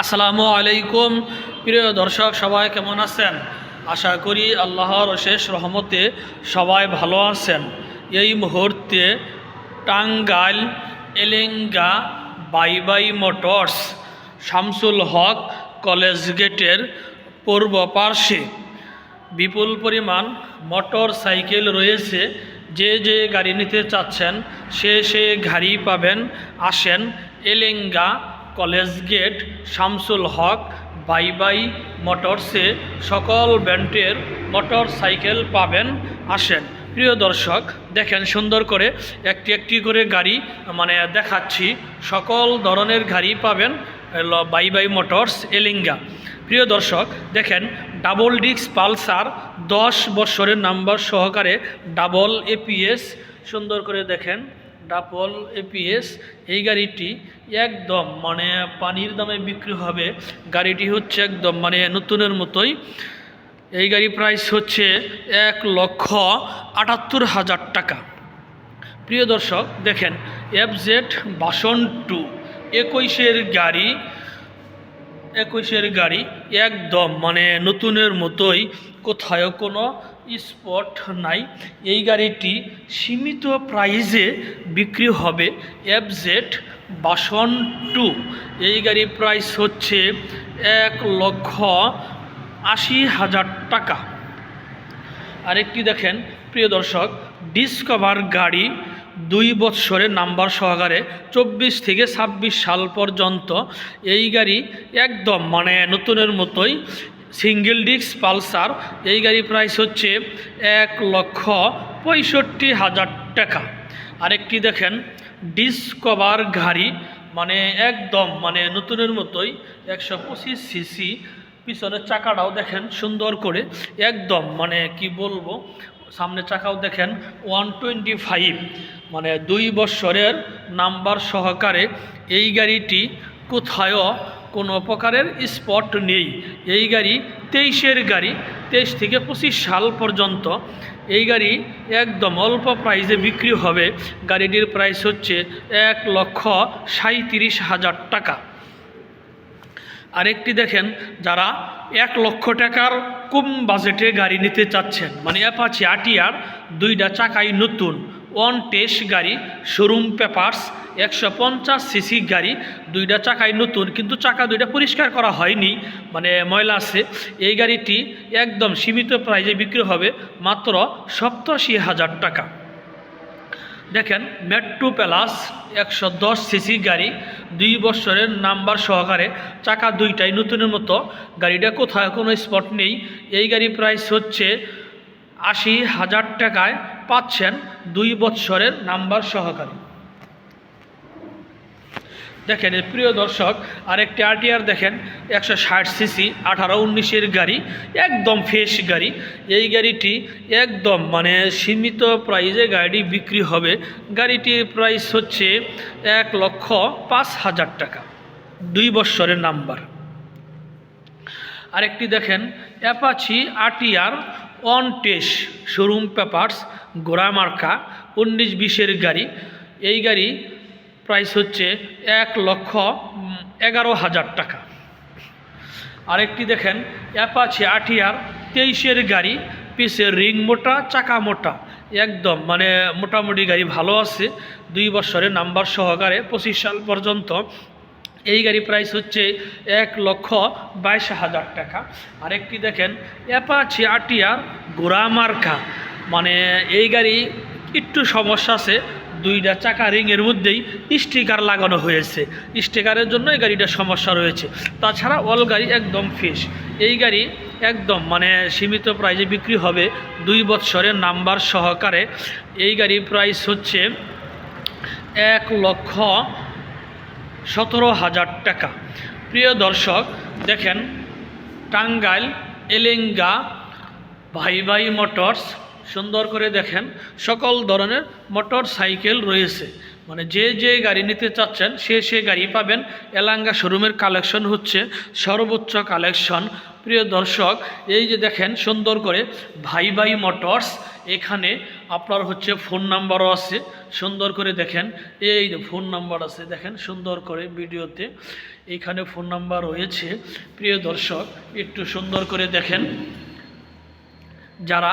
আসসালামু আলাইকুম। প্রিয় দর্শক, সবাই কেমন আছেন? আশা করি আল্লাহর অশেষ রহমতে সবাই ভালো আছেন। এই মুহূর্তে টাঙ্গাইল, এলেঙ্গা বাই বাই মোটরস, শামসুল হক কলেজ গেটের পূর্ব পার্শ্বে বিপুল পরিমাণ মোটর সাইকেল রয়েছে। যে যে গাড়ি নিতে চাচ্ছেন, সে সে গাড়ি পাবেন। আসেন এলেঙ্গা কলেজ গেট, শামসুল হক বাই বাই মোটরসে সকল ব্যান্ডের মোটর সাইকেল পাবেন, আসেন। প্রিয় দর্শক, দেখেন সুন্দর করে একটি একটি করে গাড়ি মানে দেখাচ্ছি। সকল ধরনের গাড়ি পাবেন বাই বাই মোটরস, এলিঙ্গা। প্রিয় দর্শক, দেখেন ডাবল ডিক্স পালসার, দশ বছরের নাম্বার সহকারে ডাবল এপিএস, সুন্দর করে দেখেন। ডাবল এপিএস এই গাড়িটি একদম মানে পানির দামে বিক্রি হবে। গাড়িটি হচ্ছে একদম মানে নতুনের মতোই। এই গাড়ি প্রাইস হচ্ছে এক লক্ষ আটাত্তর হাজার টাকা। প্রিয় দর্শক, দেখেন এফজেড বাসন টু একুশের গাড়ি একুশের গাড়ি একদম মানে নতুনের মতোই। কোথায় কোনো স্পট নাই। এই গাড়িটি সীমিত প্রাইজে বিক্রি হবে এফজেড বাসন টু এই গাড়ির প্রাইস হচ্ছে এক লক্ষ আশি হাজার টাকা। আরেকটি দেখেন, প্রিয় দর্শক ডিসকভার গাড়ি দুই বৎসরের নাম্বার সহকারে চব্বিশ থেকে ছাব্বিশ সাল পর্যন্ত এই গাড়ি একদম মানে নতুনের মতোই সিঙ্গেল ডিস্ক পালসার, এই গাড়ি প্রাইস হচ্ছে এক লক্ষ পঁয়ষট্টি হাজার টাকা। আরেকটি দেখেন ডিসকভার গাড়ি মানে একদম মানে নতুনের মতোই, একশো পঁচিশ সিসি পিছনের চাকাটাও দেখেন সুন্দর করে, একদম মানে কি বলব, সামনে চাকাও দেখেন, ওয়ান টোয়েন্টি ফাইভ মানে দুই বছরের নাম্বার সহকারে এই গাড়িটি কোথায়ও কোনো প্রকারের স্পট নেই। এই গাড়ি তেইশের গাড়ি, তেইশ থেকে পঁচিশ সাল পর্যন্ত এই গাড়ি একদম অল্প প্রাইসে বিক্রি হবে। গাড়িটির প্রাইস হচ্ছে এক লক্ষ সাঁত্রিশ হাজার টাকা। আরেকটি দেখেন, যারা এক লক্ষ টাকার কম বাজেটে গাড়ি নিতে চাচ্ছেন মানে অ্যাপাচি আটিয়ার দুইটা চাকাই নতুন। ওয়ান টেস্ট গাড়ি শোরুম পেপার্স একশো পঞ্চাশ সিসি গাড়ি, দুইটা চাকাই নতুন, কিন্তু চাকা দুইটা পরিষ্কার করা হয়নি মানে ময়লা আছে। এই গাড়িটি একদম সীমিত প্রাইজে বিক্রি হবে মাত্র সপ্তাশি হাজার টাকা। দেখেন মেট্রো প্যালাস একশো দশ সিসি গাড়ি, দুই বছরের নাম্বার সহকারে চাকা দুইটাই নতুনের মতো। গাড়িটা কোথায় কোনো স্পট নেই। এই গাড়ি প্রাইস হচ্ছে আশি হাজার টাকায় পাচ্ছেন দুই বৎসরের নাম্বার সহকারে। দেখেন এর প্রিয় দর্শক, আরেকটি আরটিআর দেখেন, একশো ষাট সিসি, আঠারো উনিশের গাড়ি, একদম ফ্রেশ গাড়ি। এই গাড়িটি একদম মানে সীমিত প্রাইজে গাড়ি বিক্রি হবে। গাড়িটির প্রাইস হচ্ছে এক লক্ষ পাঁচ হাজার টাকা, দুই বৎসরের নাম্বার। আরেকটি দেখেন, Apache RTR on test showroom papers গোড়ামার্কা উনিশ বিশের গাড়ি। এই গাড়ি প্রাইস হচ্ছে এক লক্ষ এগারো হাজার টাকা। আরেকটি দেখেন অ্যাপাচি আটিয়ার তেইশের গাড়ি, পিসের রিং মোটা, চাকা মোটা। একদম মানে মোটামুটি গাড়ি ভালো আছে। দুই বছরের নাম্বার সহকারে পঁচিশ সাল পর্যন্ত এই গাড়ি প্রাইস হচ্ছে এক লক্ষ বাইশ হাজার টাকা। আরেকটি দেখেন অ্যাপাচি আটিয়ার গোড়ামার্কা মানে এই গাড়ি একটু সমস্যা আছে, দুইটা চাকা রিংয়ের মধ্যেই স্টিকার লাগানো হয়েছে। স্টিকারের জন্য এই গাড়িটার সমস্যা রয়েছে। তাছাড়া অল গাড়ি একদম ফ্রেশ এই গাড়ি একদম মানে সীমিত প্রাইজে বিক্রি হবে দুই বৎসরের নাম্বার সহকারে। এই গাড়ির প্রাইস হচ্ছে এক লক্ষ সতেরো হাজার টাকা। প্রিয় দর্শক, দেখেন, টাঙ্গাইল, এলেঙ্গা, ভাই ভাই মোটরস, সুন্দর করে দেখেন, সকল ধরনের মোটর সাইকেল রয়েছে। মানে যে যে গাড়ি নিতে চাচ্ছেন, সে সে গাড়ি পাবেন। এলাঙ্গা শোরুমের কালেকশন হচ্ছে সর্বোচ্চ কালেকশন। প্রিয় দর্শক, এই যে দেখেন সুন্দর করে ভাই ভাই মোটরস, এখানে আপনার হচ্ছে ফোন নাম্বারও আছে। সুন্দর করে দেখেন, এই যে ফোন নাম্বার আছে, দেখেন সুন্দর করে ভিডিওতে এখানে ফোন নাম্বার রয়েছে। প্রিয় দর্শক, একটু সুন্দর করে দেখেন, যারা